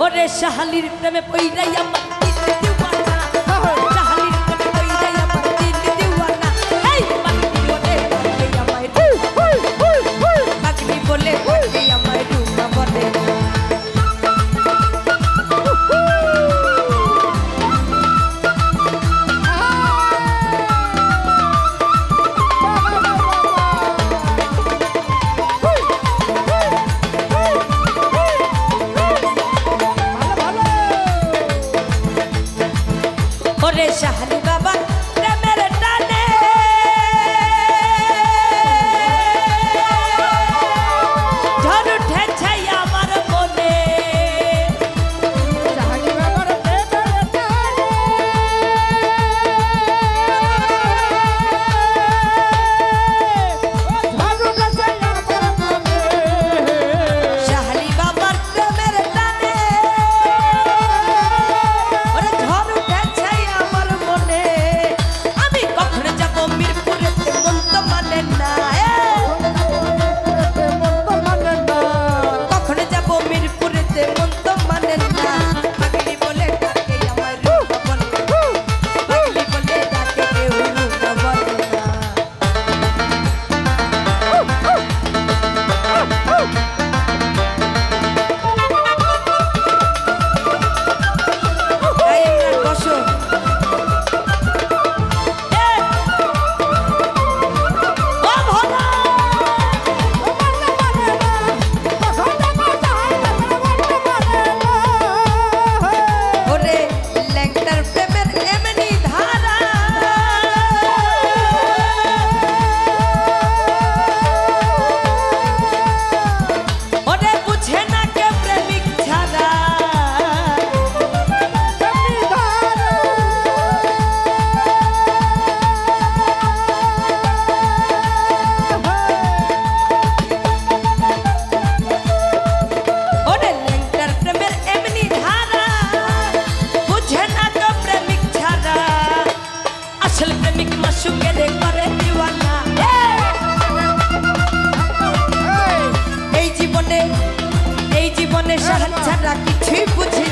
ওরে শাহালির প্রেমে পইরাই আমার ছাড়া কিছুই বুঝি